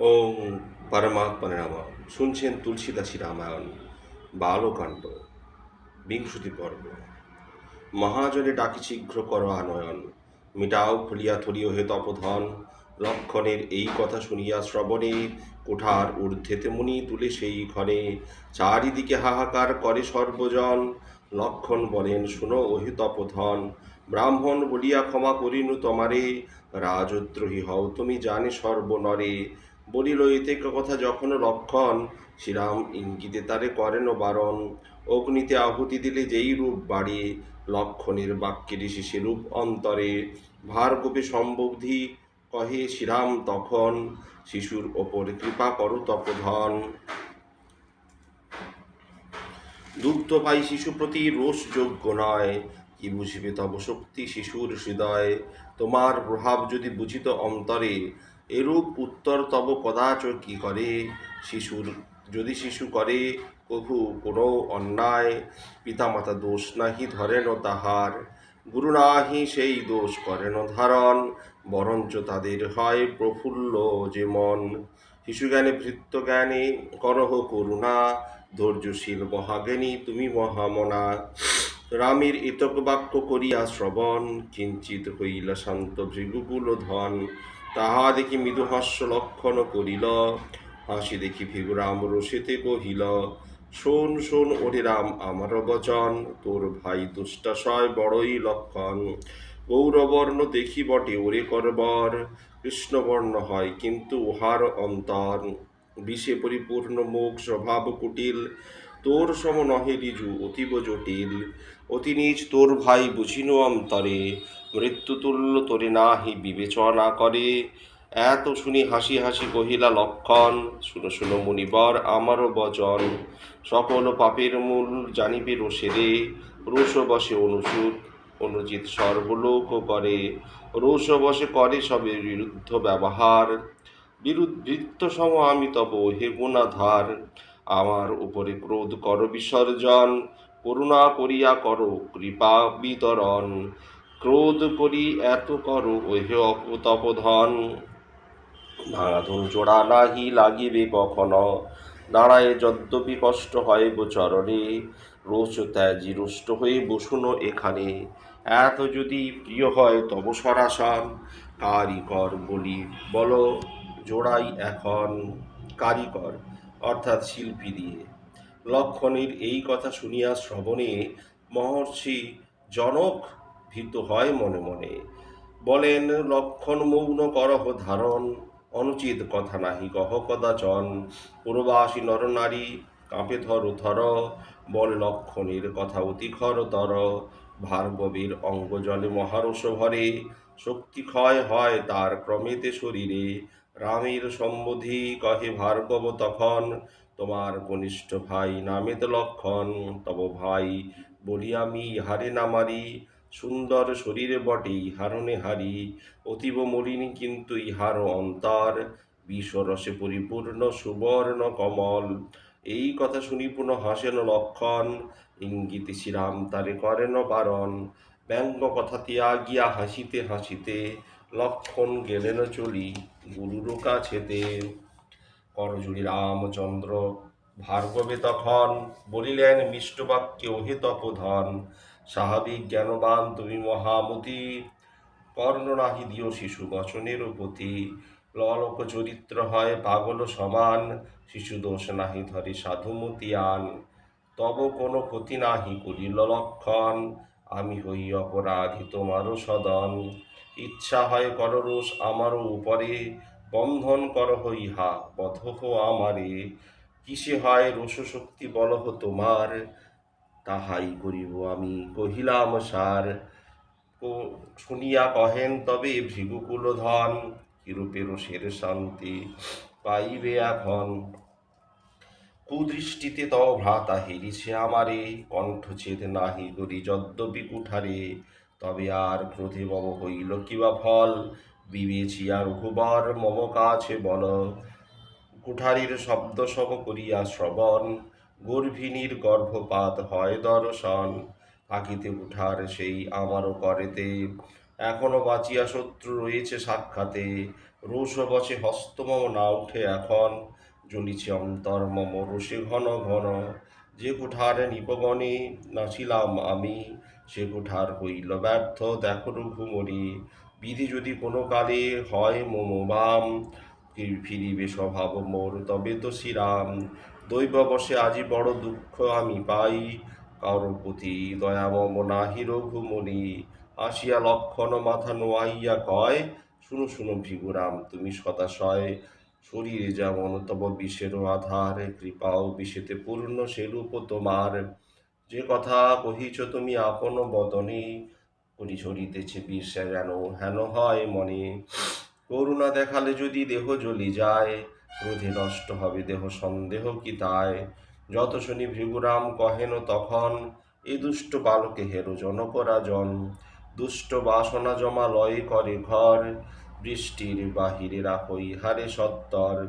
ওম পরমাত্মনে নাম শুনছেন তুলসীদাসী রামায়ণ, বালকাণ্ড, বিংশতি পর্ব। মহাজনে ডাকি শীঘ্র কর আনয়ন। মিটাও খুলিয়া থরিও হে তপধন। লক্ষণের এই কথা শুনিয়া শ্রবণে কোঠার ঊর্ধ্বেতে মুনি তুলে সেই ক্ষণে চারিদিকে হাহাকার করে সর্বজন। লক্ষণ বলেন, শুনো ওহে তপধন, ব্রাহ্মণ বলিয়া ক্ষমা করিনু তোমারে। রাজদ্রোহী হও তুমি জানে সর্বনরে। বলিল এতে কথা যখন লক্ষণ শ্রীরাম ইঙ্গিতে তারে করেন বারণ। অগ্নিতে আহুতি দিলে যেই রূপ বাড়ে, লক্ষণের বাক্যের সে রূপ অন্তরে ভার্গবে সম্বুদ্ধি কহে শ্রীরাম তখন, শিশুর ওপর কৃপা করো তপধন। দুগ্ধ পাই শিশু প্রতি রোষ যোগ্য নয়, কি বুঝিবে তব শক্তি শিশুর হৃদয়? তোমার প্রভাব যদি বুঝিত অন্তরে এরূপ উত্তর তব কদাচ কি করে? শিশুর যদি শিশু করে কভু কোনো অন্যায়, পিতামাতা দোষ নাহি ধরেন তাহার। গুরু নাহি সেই দোষ করেন ধারণ, বরঞ্চ তাদের হয় প্রফুল্ল যে মন। শিশুজ্ঞানে ভৃত্য জ্ঞানে করহ করুণা, ধৈর্যশীল মহাজ্ঞানী, তুমি মহামনা। রামের এতক বাক্য করিয়া শ্রবণ, কিঞ্চিত হইলা শান্ত ভৃগুকুল ধন। তাহা দেখি মৃদুহাস্য লক্ষণ করিল। হাসি দেখি ভিগুরাম রসিতে কহিল শোন শোন ওরে রাম আমার বচন তোর ভাই দুষ্টাশয় বড়ই লক্ষণ। গৌরবর্ণ দেখি বটে ওরে করবর, কৃষ্ণবর্ণ হয় কিন্তু উহার অন্তর। বিষে পরিপূর্ণ মুখ স্বভাব কুটিল, তোর সম নহে রিজু অতীব জটিল। অতি নিজ তোর ভাই বুঝিনু অন্তরে। মৃত্যুতুল্য তোরে নাহি বিবেচনা করে। এত শুনি হাসি হাসি কহিলা, লক্ষণ, শুনো শুনো মুনিবর, আমারও বচন। সকল পাপের মূল জানিবে রোষেরে। রোষ বসে অনুসূত অনুচিত সর্বলোক করে। রোষ বসে করে সবে বিরুদ্ধ ব্যবহার। বিরুদ্ধ সম আমি তব হে গুণাধার। আমার উপরে ক্রোধ কর বিসর্জন। করুণা করিয়া করো কৃপা বিতরণ। ক্রোধ করি এত করো ওহে অপতপধন ভাঙাধন জোড়া নাহি লাগিবে কখনো। দাঁড়ায় যদ্যপি কষ্ট হয় গোচরণে, রোচ ত্যাজি রুষ্ট হয়ে বসুন এখানে। এত যদি প্রিয় হয় তব সরাসন কারিকর বলি, বলো জোড়াই এখন কারিকর, অর্থাৎ শিল্পী দিয়ে। লক্ষণের এই কথা শুনিয়া শ্রবণে মহর্ষি জনক ভীত হয় মনে মনে। বলেন, লক্ষণ মৌন করহ ধারণ, অনুচিত কথা নাহি কহ কদাচন। পূর্বাসী নরনারী কাঁপে ধর ধর। বল লক্ষণের কথা অতি তর। ভার্গবীর অঙ্গ জলে মহারস ভরে। শক্তি ক্ষয় হয় তার ক্রমেতে শরীরে। রামের সম্বোধি কহে ভার্গব তখন, তোমার কনিষ্ঠ ভাই নামেত লক্ষণ। তব ভাই বলি আমি, হারে না মারি। সুন্দর শরীরে বটে, ইহারণে হারি, অতীব মলিনী কিন্তু ইহার অন্তর। বিষরসে পরিপূর্ণ, সুবর্ণ, কমল। এই কথা শুনি পুনঃ হাসেন লক্ষণ। ইঙ্গিতে শ্রীরাম তারে করেন বারণ। ব্যঙ্গ কথা ত্যাগিয়া হাসিতে হাসিতে লক্ষণ গেলেন চলি গুরুর কাছেতে। করজুড়ি রামচন্দ্র ভার্গবে তখন বলিলেন, মিষ্টবাক্যে ওহে তপধন। স্বাভাবিক জ্ঞানবান, তুমি মহামতি কর্ণ নাহি দিও শিশু বচনের প্রতি ললক চরিত্র হয় পাগল সমান, শিশু দোষ নাহি ধরে সাধুমতি আন তব কোনো ক্ষতি নাহি করিল লক্ষণ আমি হই অপরাধী তোমারও সদন। ইচ্ছা হয় কররোষ আমারও উপরে, বন্ধন করহ ইহা বধহ আমারে। কিসে হয় রোষশক্তি বলহ তোমার? তাহাই করিব আমি, কহিলাম, সার শুনিয়া কহেন, তবে ভৃগুকুল ধন কিরূপে রোষের শান্তি পাইবে এখন? কুদৃষ্টিতে ত ভ্রাতা হেরিছে আমারে কণ্ঠছেদ নাহি করি যদ্যপি কুঠারে। তবে আর ক্রোধে মম হইল কিবা ফল? বিবেচিয়া রঘুবর মম কাছে বল। কুঠারির শব্দ সম করিয়া শ্রবণ গর্ভিণীর গর্ভপাত হয় দর্শন। থাকিতে উঠার সেই আমারও করেতে। এখনও বাঁচিয়া শত্রু রয়েছে সাক্ষাতে। রোষ বসে হস্ত মম না উঠে এখন। জ্বলিছে অন্তর মম রোষে ঘন ঘন। যে কুঠার নিপগণে নাছিলাম আমি, সে কুঠার হইল ব্যর্থ, দেখো রঘুমরি বিধি যদি কোনো কালে হয় মম বাম। ফির- ফিরিবে স্বভাব মোর, তবে তো শ্রীরাম। দৈব বসে আজি বড় দুঃখ আমি পাই। কারও প্রতি দয়া মম নাহি রঘুমনি আসিয়া লক্ষণ মাথা নোয়াইয়া কয়, শুনো শুনো ভিগুরাম, তুমি সদাশয় শরীরে যেমন তব বিষেরও আধার, কৃপাও বিষেতে পূর্ণ সেরূপ তোমার। যে কথা কহিছ তুমি আপন বদনে করি ছড়িতেছে বিষে যেন হেন হয় মনে। করুণা দেখালে যদি দেহ জ্বলি যায় ক্রোধে নষ্ট হবে দেহ সন্দেহ কি তাই? যত শুনি ভৃগুরাম কহেন তখন, এ দুষ্ট বালকে হেরো জনপরাজন। দুষ্ট বাসনা জমা লয় করে ঘর, বৃষ্টির বাহিরে রাখো ইহারে সত্তর।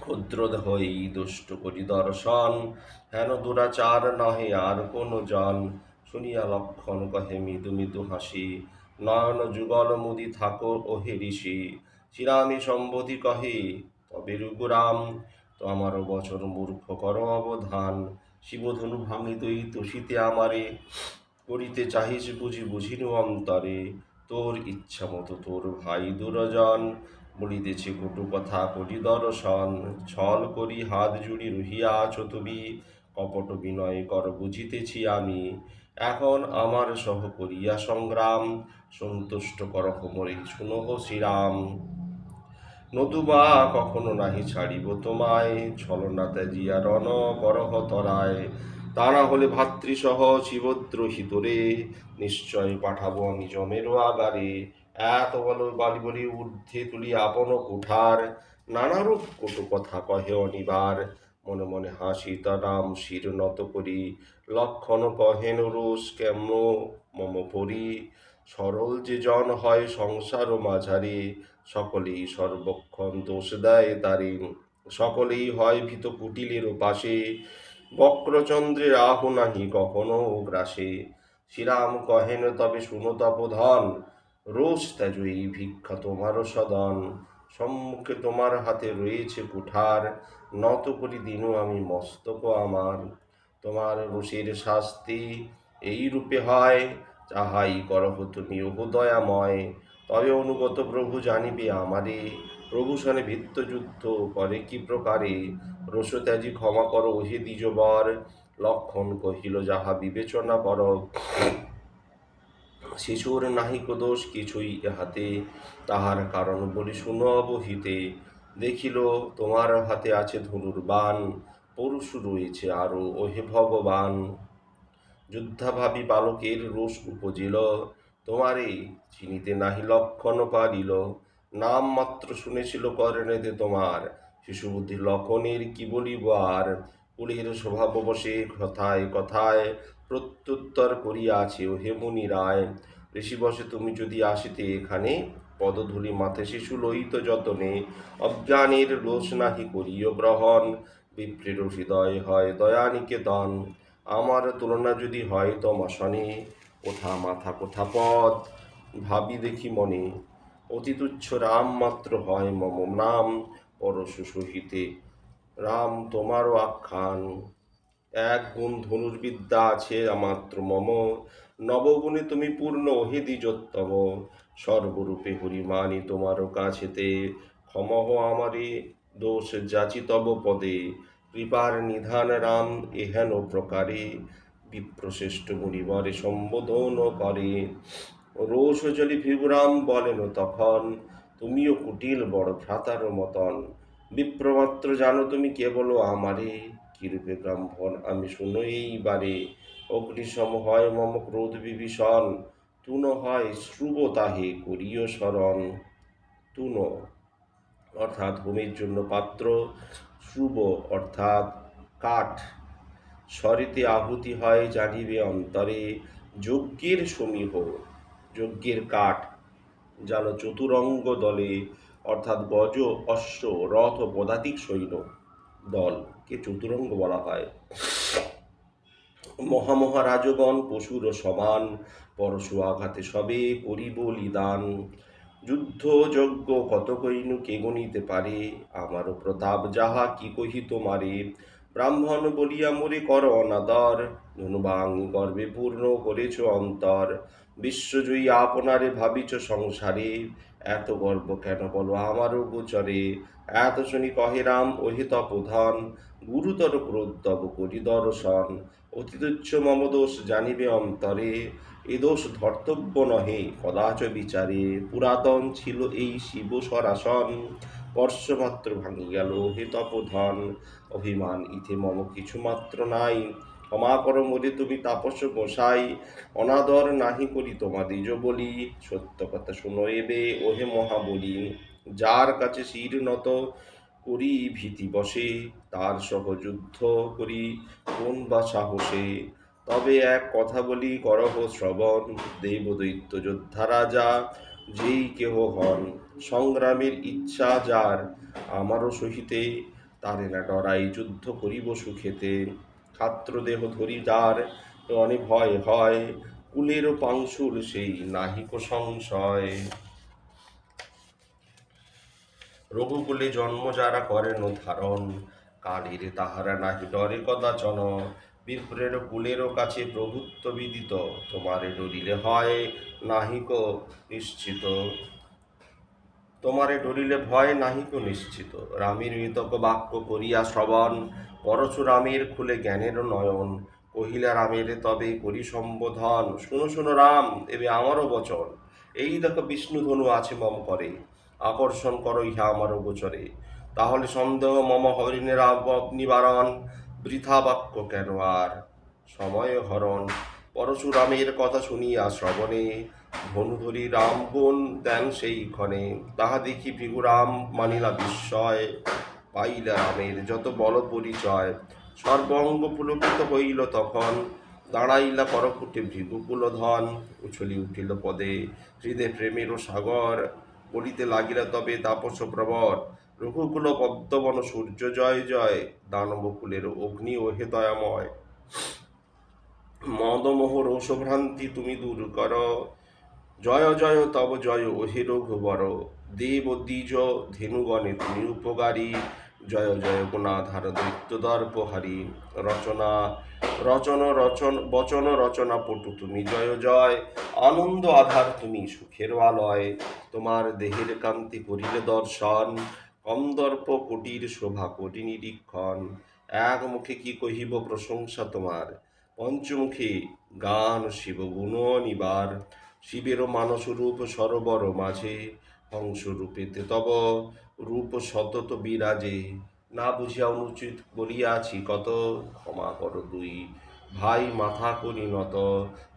ক্ষুদ্র হই দুষ্ট করি দর্শন, হেন দুরাচার নহে আর কোন জন। শুনিয়া লক্ষণ কহে মৃদু মৃদু হাসি, নয়ন যুগল মুদি থাকো ওহে ঋষি। শ্রীরামী সম্বোধি কহে, তবে রঘুরাম তো আমার বচন মূর্খ কর অবধান। শিবধনু ভাঙি তুই তুষিতে আমারে, করিতে চাহিস বুঝি বুঝিনু অন্তরে। তোর ইচ্ছা মতো তোর ভাই দুরজন, বলিতেছে কটু কথা কটি দর্শন। ছল করি হাত জুড়ি রহিয়া আছো তুমি, কপট বিনয় কর বুঝিতেছি আমি। এখন আমার সহ করিয়া সংগ্রাম, সন্তুষ্ট কর মোরে শুনহ শ্রীরাম। নতুবা কখনো নাহি ছাড়িব তোমায় ছলনা ত্যাজিয়া রণ করহ তরায়। তা না হলে ভাতৃসহ শিবদ্রোহী তোরে, নিশ্চয় পাঠাবো আমি জমেরও আগারে। এত বল বালি বলি ঊর্ধ্বে তুলি আপন কুঠার, নানারূপ কটু কথা কহে অনিবার। মনে মনে হাসি তারাম শির নত করি, লক্ষণ কহেন রোষ কেমন মম পরি। সরল যে জন হয় সংসার মাঝারি সকলেই সর্বক্ষণ দোষ দেয় তারি। সকলেই হয় ভীত কুটিলের পাশে। বক্রচন্দ্রের আহ নাহি কখনো গ্রাসে। শ্রীরাম কহেন, তবে শুনো তপধন, রোষ ত্যাজ এই ভিক্ষা তোমারও সদন। সম্মুখে তোমার হাতে রয়েছে কুঠার, নত করি দিনু আমি মস্তক আমার। তোমার রোষের শাস্তি এই রূপে হয়, যাহাই করহ তুমি ওহ দয়াময়। তবে অনুগত প্রভু জানিবে, আমারে প্রভু সনে ভিত্ত যুদ্ধ করে কি প্রকারে? রসত্যাজি ক্ষমা করো ওহে দ্বিজবর। লক্ষণ কহিল, যাহা বিবেচনা কর, শিশুর নাহিক দোষ কিছুই হাতে তাহার কারণ বলি শুনো অবহিতে দেখিল, তোমার হাতে আছে ধনুর বান পরশু রয়েছে আরও, ওহে ভগবান। যুদ্ধাভাবী বালকের রোষ উপজিল তোমারে চিনিতে নাহি লক্ষণ পারিল। নাম মাত্র শুনেছিল করেনেতে তোমার। শিশু বুদ্ধি লক্ষণের কি বলিব আর? কুলের স্বভাব বসে কথায় কথায় প্রত্যুত্তর করিয়াছে ও হে মুনি রায়। ঋষি বসে তুমি যদি আসিতে এখানে, পদধূলি মাথে শিশু লইত যতনে, অজ্ঞানের রোষ নাহি করিও গ্রহণ। বিপ্রের হৃদয় হয় দয়ানিকেতন। আমার তুলনা যদি হয় তমাসনে কোথা মাথা কোথা পদ ভাবি দেখি মনে অতি তুচ্ছ রাম মাত্র হয় মম নাম, পরশু সহিতে। রাম তোমারও আখ্যান। এক গুণ ধনুর্বিদ্যা আছে মাত্র মম। নবগুণে তুমি পূর্ণ ওহে দ্বিজোত্তম। সর্বরূপে হরিমানি তোমারও কাছেতে। ক্ষমহ আমারে, দোষ যাচি তব পদে। কৃপার নিধান রাম এহেন প্রকারে। বিপ্রশ্রেষ্ঠ মুনিবরে সম্বোধন করে। রোষ জলি ভিগুরাম বলেন, তখন তুমিও কুটিল বড় ভ্রাতার মতন। বিপ্রমাত্র জানো তুমি কেবল আমারে কিরূপে ব্রাহ্মণ। আমি শুনো এইবারে অগ্নিসম হয় মম ক্রোধ বিভীষণ। তুন হয় শ্রুব তাহে, করিও স্মরণ তুন। অর্থাৎ হোমের জন্য পাত্র, শ্রুব অর্থাৎ কাঠ। স্বরিতে আহুতি হয় জানিবে অন্তরে, যজ্ঞের সমীহ, যজ্ঞের কাঠ জানো চতুরঙ্গ দলে, অর্থাৎ গজ, অশ্ব, রথ ও পদাতিক সৈন্য দলকে চতুরঙ্গ বলা হয়। মহামহারাজগণ পশুর সমান, পরশু আঘাতে সবে করিব লিদান যুদ্ধ যজ্ঞ কত কইনু কে গণিতে পারে? আমারও প্রতাপ যাহা কি কহি তোমারে ব্রাহ্মণ বলিয়া মোরে কর অনাদর, ধনুবাং গর্বে পূর্ণ করেছ অন্তর। বিশ্বজয়ী আপনারে ভাবিছ সংসারে, এত গর্ব কেন বলো আমারও গোচরে? এত শুনি কহে রাম, ওহে তপোধন গুরুতর ক্রোধ করি দর্শন। অতি তুচ্ছ মম দোষ জানিবে অন্তরে, এ দোষ ধর্তব্য নহে কদাচ বিচারে। পুরাতন ছিল এই শিব সরাসন। স্পর্শমাত্র ভাঙি গেল। হে তপধন, অভিমান ইথে মম কিছু মাত্র নাই। ক্ষমা করো মোরে তুমি তাপস গোসাই। অনাদর নাহি করি তোমাদিজ বলি। সত্য কথা শুনো এবে, ওহে মহাবলী। যার কাছে শির নত, করি ভীতি বসে। তার সহ যুদ্ধ করি, কোন বা সাহসে? তবে এক কথা বলি, করহ শ্রবণ। দেব দৈত্য যোদ্ধা রাজা, যেই কেহ হন। সংগ্রামের ইচ্ছা যার, আমারও সহিতে তারে না ডরাই, যুদ্ধ করিব সুখেতে। খাত্র দেহ ধরি যার অনেক ভয় হয় কুলেরও পাংশুল সেই নাহিক সংশয়। রঘুকুলে জন্ম যারা করেন ধারণ, কালীর তাহারা নাহি ডরে কদাচন বিপ্রের কুলেরও কাছে প্রভুত্ব বিদিত, তোমারে ডরিলে হয় নাহিক নিশ্চিত। তোমারে ডরিলে ভয় নাহিক নিশ্চিত। রামের মৃতক বাক্য করিয়া শ্রবণ পরশুরামের খুলে জ্ঞানের নয়ন। কহিলা রামের, তবে করি সম্বোধন। শুনো শুনো রাম, এবে আমারও বচন। এই দেখো বিষ্ণু ধনু আছে মম করে। আকর্ষণ করো ইহা আমারও গোচরে। তাহলে সন্দেহ মম হরিণের নিবারণ বৃথা বাক্য কেন আর? সময় হরণ। পরশুরামের কথা শুনিয়া শ্রবণে ধনুধরি রাম গুণ দেন সেই ক্ষণে? তাহা দেখি ভৃগুরাম মানিলা বিস্ময়, পাইলা রামের যত বল পরিচয়। সর্বঙ্গ পুলকিত হইল তখন, দাঁড়াইলা করকুটে ভৃগুকুল ধন, উছলি উঠিল পদে, হৃদে প্রেমেরও সাগর, বলিতে লাগিলা তবে তাপস প্রবর। রঘুকুল পদ্মবন সূর্য জয় জয়, দানবকুলের অগ্নি ও হে দয়াময়। মদমোহ রোষভ্রান্তি তুমি দূর কর জয় জয় তব জয় ওহে রঘুবর, দেব দ্বিজ ধেনুগণে তুমি উপকারী। জয় জয় গুণাধার দৈত্য দর্পহারী রচনা, রচন রচন, বচন, রচনা পটু তুমি জয় জয়। আনন্দ আধার তুমি সুখের আলয়। তোমার দেহের কান্তি করিলে দর্শন। কন্দর্প কোটির শোভা কোটি নিরীক্ষণ। এক মুখে কি কহিব প্রশংসা তোমার? পঞ্চমুখী গান শিব গুণ নিবার। শিবেরও মানস রূপ সরোবর মাঝে হংস রূপেতে তব রূপ সতত বিরাজে, না বুঝিয়া অনুচিত বলিয়াছি কত। ক্ষমা করো দুই ভাই, মাথা করি নত।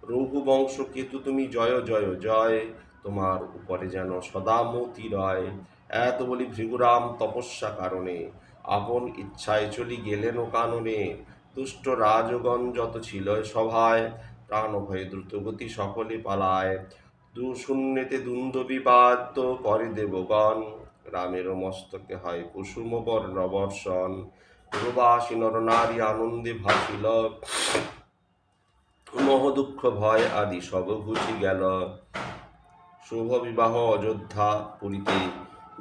রঘুবংশ কেতু তুমি জয় জয় জয়। তোমার উপরে যেন সদা মতি রয়। এত বলি ভৃগুরাম তপস্যা কারণে, আপন ইচ্ছায় চলি গেলেন কাননে। দুষ্ট রাজগণ যত ছিল সভায় প্রাণ ভয়ে দ্রুতগতি সকলে পালায়। দু শূন্যেতে দ্বন্দ্ব বিবাদ করে দেবগণ। রামেরও মস্তকে হয় কুসুম বর্ণ বর্ষণ প্রবাসী নরনারী আনন্দে ভাসিল। মোহ দুঃখ ভয় আদি সব ঘুচি গেল। শুভ বিবাহ অযোধ্যা পুরীতে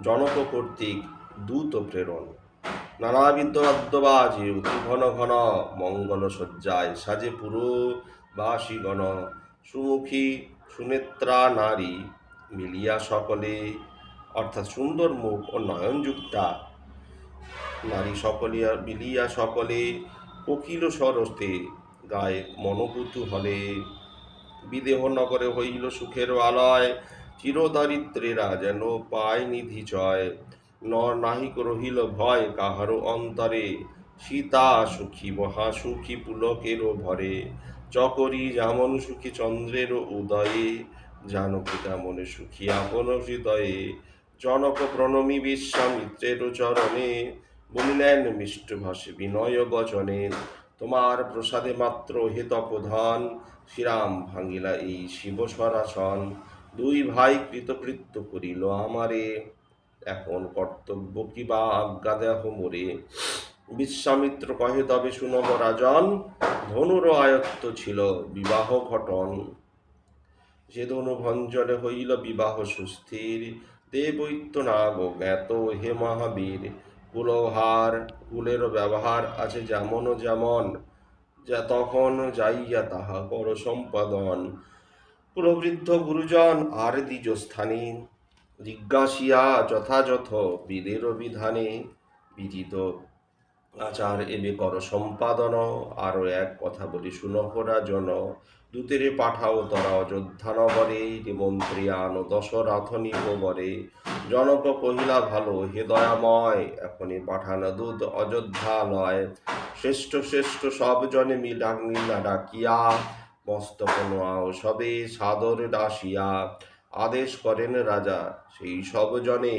জনক কর্তৃক দূত প্রেরণ। নানাবিধ বাদ্যবাজে অতি ঘন ঘন মঙ্গল সজ্জায় সাজে পুরো বাসীগণ সুমুখী সুনেত্রা নারী মিলিয়া সকলে, অর্থাৎ সুন্দর মুখ ও নয়নযুক্তা নারী সকলে, মিলিয়া সকলে, কোকিল সরস্তে গায়ে মনোকুতূহলে বিদেহ নগরে হইল সুখের আলয়, চিরদারিদ্রেরা যেন পায় নিধি নর নাহিক রহিল ভয় কাহারও অন্তরে, সীতা সুখী, মহা সুখী পুলকেরও ভরে। চকরি যেমন সুখী চন্দ্রেরও উদয়ে জানকী তেমন সুখী আপন হৃদয়ে। জনক প্রণমী বিশ্বামিত্রের চরণে বলিলেন, মিষ্ট ভাষে বিনয় বচনে তোমার প্রসাদে মাত্র হে তপোধন, শ্রীরাম ভাঙিলা এই শিব সরাসন। দুই ভাই কৃতকৃত্য করিল আমারে। এখন কর্তব্য কি বা আজ্ঞা দেহ মোরে? বিশ্বামিত্র কহে, তবে শুনব রাজন ধনুর আয়ত্ত ছিল বিবাহ ঘটন। সে ভঞ্জনে হইল বিবাহ সুস্থির। দেবৈত্য নাগ জ্ঞাত হে মহাবীর, কুলহার, কুলের ব্যবহার আছে যেমন যেমন, যা তখন যাইয়া তাহা কর সম্পাদন। প্রবৃদ্ধ গুরুজন, আর দ্বিজ স্থানে জিজ্ঞাসিয়া যথাযথ বীরের বিধানে বিদিত। আচার এবে কর সম্পাদন আরও এক কথা বলি শুনহরা জন, দূতেরে পাঠাও তরা অযোধ্যা নগরে, নিমন্ত্রী আনো দশরথ নিকবরে জনক কহিলা, ভালো, হে দয়াময় এখনই পাঠানো দূত অযোধ্যা লয় শ্রেষ্ঠ শ্রেষ্ঠ, সব জনে মিলা ডাকিয়া মস্তক নোয়াও সবে সাদর দাসিয়া আদেশ করেন রাজা, সেই সব জনে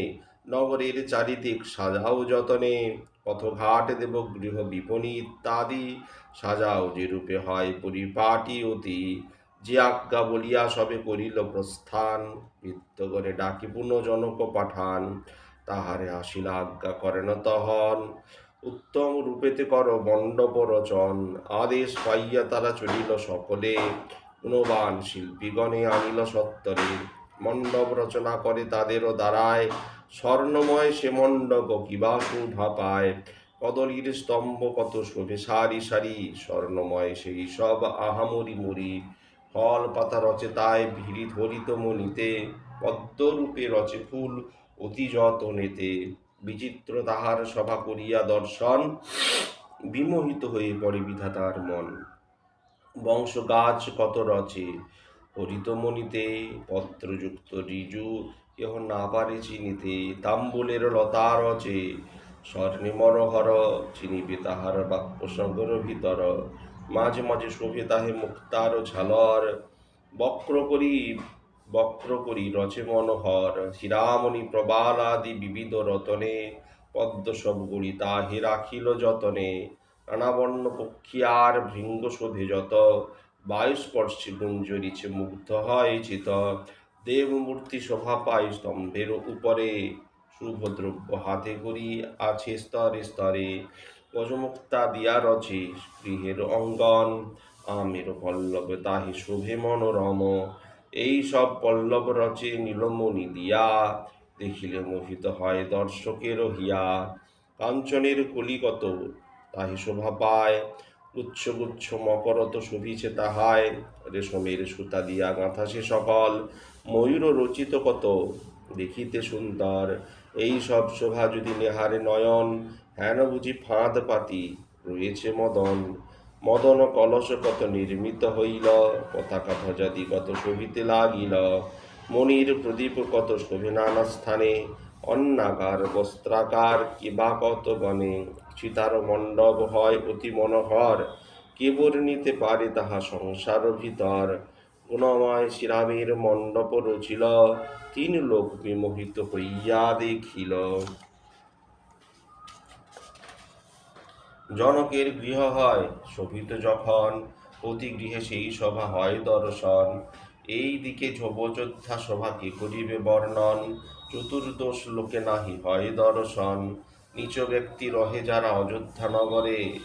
নগরের চারিদিক সাজাও যতনে। পথঘাট দেব গৃহ বিপণী ইত্যাদি। সাজাও যে রূপে হয় পরিপাটি অতি। যে আজ্ঞা বলিয়া সবে করিল প্রস্থান বৃত্তগণে ডাকি জনক পাঠান। তাহারে আসিলা আজ্ঞা করেন তহন। উত্তম রূপেতে কর মণ্ডপ রচন। আদেশ পাইয়া তারা চলিল সকলে। গুণবান শিল্পীগণে আনিল সত্তরে। মণ্ডপ রচনা করে তাদেরও দ্বারায় স্বর্ণময় সে মণ্ডপ কিবা শোভা পায় স্তম্ভ কত শোভে, সারি সারি স্বর্ণময় সেই সব আহামরি মরি ফল পাতা রচে তাই ভিড়ি ধরিত মনিতে পদ্মরূপে রচে ফুল অতি যতনেতে। বিচিত্র তাহার সভা করিয়া দর্শন, বিমোহিত হয়ে পড়ে বিধাতার মন। বংশ গাছ কত রচে হরিতমণিতে পত্রযুক্ত ঋজু কেহ না পারে চিনিতে, তাম্বুলের লতা রচে স্বর্ণে মরহর চিনিবে তাহার বাক্য সগর ভিতর। মাঝে মাঝে শোভে তাহে মুক্তার ঝালর। বক্র করি বক্র করি রচে মনোহর। হীরামণি প্রবাল আদি বিবিধ রতনে। পদ্ম সব গুড়ি তাহে রাখিল যতনে। নানাবর্ণ পক্ষী আর ভৃঙ্গ শোভে যত। বায়ুস্পর্শী গুঞ্জরিছে, মুগ্ধ হয় চিত দেবমূর্তি শোভা পায় স্তম্ভের উপরে। শুভ দ্রব্য হাতে করি আছে স্তরে স্তরে। গজমুক্তা দিয়া রচে গৃহের অঙ্গন। আমের পল্লব তাহে শোভে মনোরম। এই সব পল্লব রচে নীলমণি দিয়া। দেখিলে মোহিত হয় দর্শকের হিয়া। কাঞ্চনের কলিকত তাহে শোভা পায়। গুচ্ছ গুচ্ছ মকরত শোভিছে তাহায়, রেশমের সুতা দিয়া গাঁথা সে সকল। ময়ূর রচিত কত? দেখিতে সুন্দর। এই সব শোভা যদি নেহারে নয়ন, হেন বুঝি ফাঁদ পাতি রয়েছে মদন। মদন কলস কত নির্মিত হইল, পতাকা ধ্বজাদি কত শোভিতে লাগিল। মনির প্রদীপ কত শোভে নানা স্থানে অন্নাগার বস্ত্রাকার কিবা কত গণে সীতার মণ্ডপ হয় অতি মনোহর, কে বর্ণিতে পারে তাহা সংসার ভিতর? গুণময় শ্রীরামের মণ্ডপ রচিল, তিন লোক বিমোহিত হইয়া দেখিল। জনকের গৃহ হয় শোভিত যখন প্রতি গৃহে সেই সভা হয় দর্শন। এই দিকে ঝোপযোদ্ধা সভা কে করিবে বর্ণন চতুর্দশ লোকে নাহি হয় দর্শন। নিচ ব্যক্তি রহে যারা অযোধ্যা নগরে।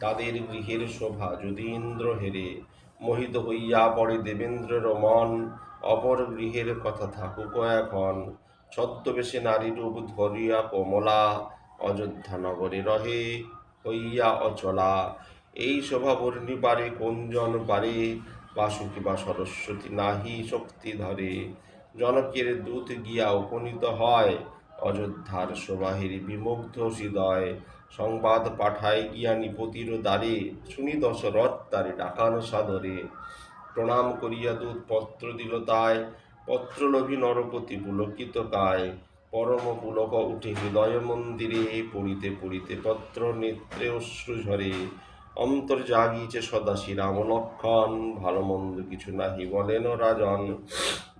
তাদের গৃহের শোভা যদি ইন্দ্র হেরে, মোহিত হইয়া পড়ে দেবেন্দ্রের মন। অপর গৃহের কথা থাকুক এখন। ছদ্মবেশে নারী রূপ ধরিয়া কমলা, অযোধ্যা নগরে রহে, হইয়া অচলা। এই শোভা বর্ণিবারে কোনজন পারে? বাসুকি বা সরস্বতী নাহি শক্তি ধরে। জনকের দূত গিয়া উপনীত হয়। অযোধ্যার শোভাহের বিমুগ্ধ হৃদয় সংবাদ পাঠায় গিয়া নিপতির দ্বারে। শুনি দশরথ তারে ডাকান সাদরে। প্রণাম করিয়া দূত পত্র দিল তাই। পত্রলোভী নরপতি পুলকিত কায়। পরম পুলক উঠে হৃদয় মন্দিরে, পড়িতে পড়িতে পত্র নেত্রে অশ্রু ঝরে। অন্তর জাগিয়েছে সদা শ্রীরাম। লক্ষণ, ভালো মন্দ কিছু নাহি বলেন রাজন।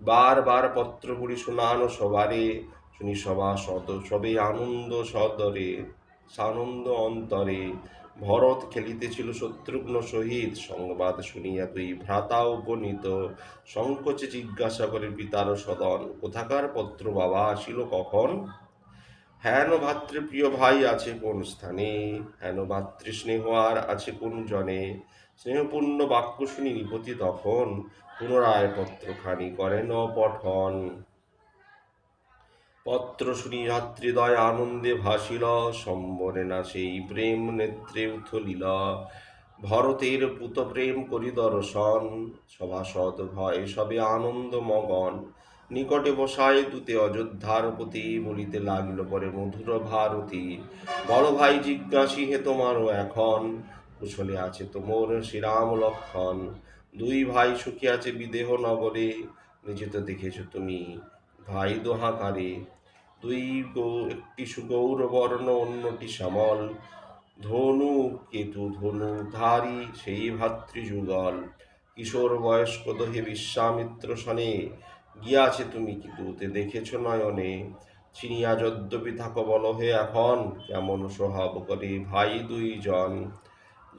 বার বার পত্র পড়ি শোনানো সবারে। শুনি সভা সদ, সবে আনন্দ সদরে, সানন্দ অন্তরে। ভরত খেলিতেছিল শত্রুঘ্ন সহিত। সংবাদ শুনিয়া তুই ভ্রাতা উপনীত। সংকোচে জিজ্ঞাসা করে পিতার সদন, কোথাকার পত্র বাবা, আসিল কখন? হেন ভাতৃপ্রিয় ভাই আছে কোন স্থানে? হেন ভাতৃস্নেহ আর আছে কোন জনে? স্নেহপূর্ণ বাক্য শুনি নিপতি তখন, পুনরায় পত্রখানি করেন পঠন। পত্র শুনি রাত্রিদয় আনন্দে ভাসিল, সম্বরে না সেই প্রেম নেত্রে উথলিল। ভরতের পুত প্রেম করি দর্শন সভাসদ ভয় সবে আনন্দ মগন। নিকটে বসায় দূতে অযোধ্যার প্রতি বলিতে লাগিল পরে মধুর ভারতী। বড় ভাই জিজ্ঞাসী হে তোমারও এখন? কুশলে আছে তোমর শ্রীরাম লক্ষণ। দুই ভাই সুখী আছে বিদেহ নগরে নিজে তো দেখেছ তুমি ভাই দোহাকারে। দুই একটি সুগৌর বর্ণ অন্যটি শ্যামল। ধনু কেতু ধনু ধারী, সেই ভাতৃযুগল। কিশোর বয়স্ক দহে বিশ্বামিত্র সনে। গিয়াছে তুমি কি দূতে দেখেছ নয়নে। চিনিয়া যদ্যপি থাকো বল হে এখন, কেমন সোহাব করে ভাই দুইজন।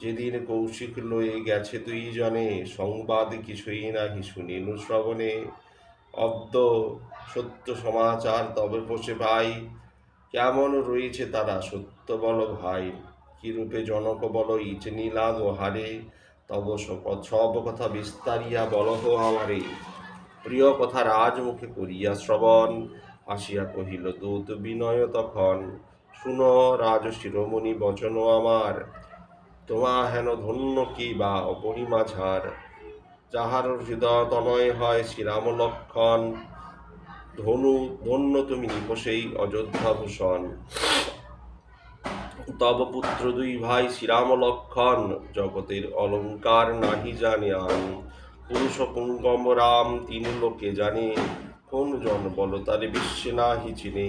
যেদিন কৌশিক লয়ে গেছে দুইজনে, সংবাদ কিছুই নাহি শুনিনু শ্রবণে। অব্দ সত্য সমাচার তবে পোষে ভাই, কেমন রয়েছে তারা সত্য বল ভাই। কি রূপে জনক বল ইচ নীলা হারে, তব সব কথা বিস্তারিয়া বলহ আমারে। প্রিয় কথা রাজমুখে করিয়া শ্রবণ, আসিয়া কহিল, দূত বিনয় তখন, শুন রাজ শিরোমণি বচন আমার, তোমা হেন ধন্য কি বা অপরিমা ঝাড়? যাহার হৃদয় তনয় হয় শ্রীরাম লক্ষণ, ধনু, ধন্য তুমি নিপসেই অযোধ্যা ভূষণ। তব পুত্র দুই ভাই শ্রীরাম লক্ষণ, জগতের অলঙ্কার নাহি জানে আন। পুরুষ পুঙ্গম রাম তিন লোকে জানে, কোন জন বল তারে বিশ্বে নাহি চিনে।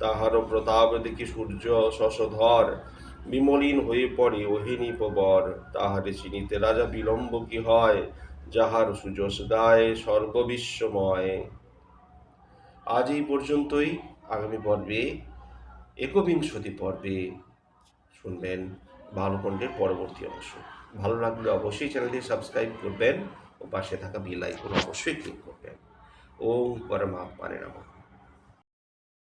তাহার প্রতাপ দেখি সূর্য শশধর, বিমলিন হয়ে পড়ে ওহিনী পবর তাহারে চিনিতে রাজা বিলম্ব কি হয়, যাহার সুযশ গায় সর্ববিশ্বময় আজ এই পর্যন্তই, আগামী পর্বে, একবিংশতি পর্বে শুনবেন ভালুকণ্ঠের পরবর্তী অংশ ভালো লাগলে অবশ্যই চ্যানেলটি সাবস্ক্রাইব করবেন। ও পাশে থাকা বিল আইকন অবশ্যই ক্লিক করবেন। ওম পরমাত্মানে নমঃ।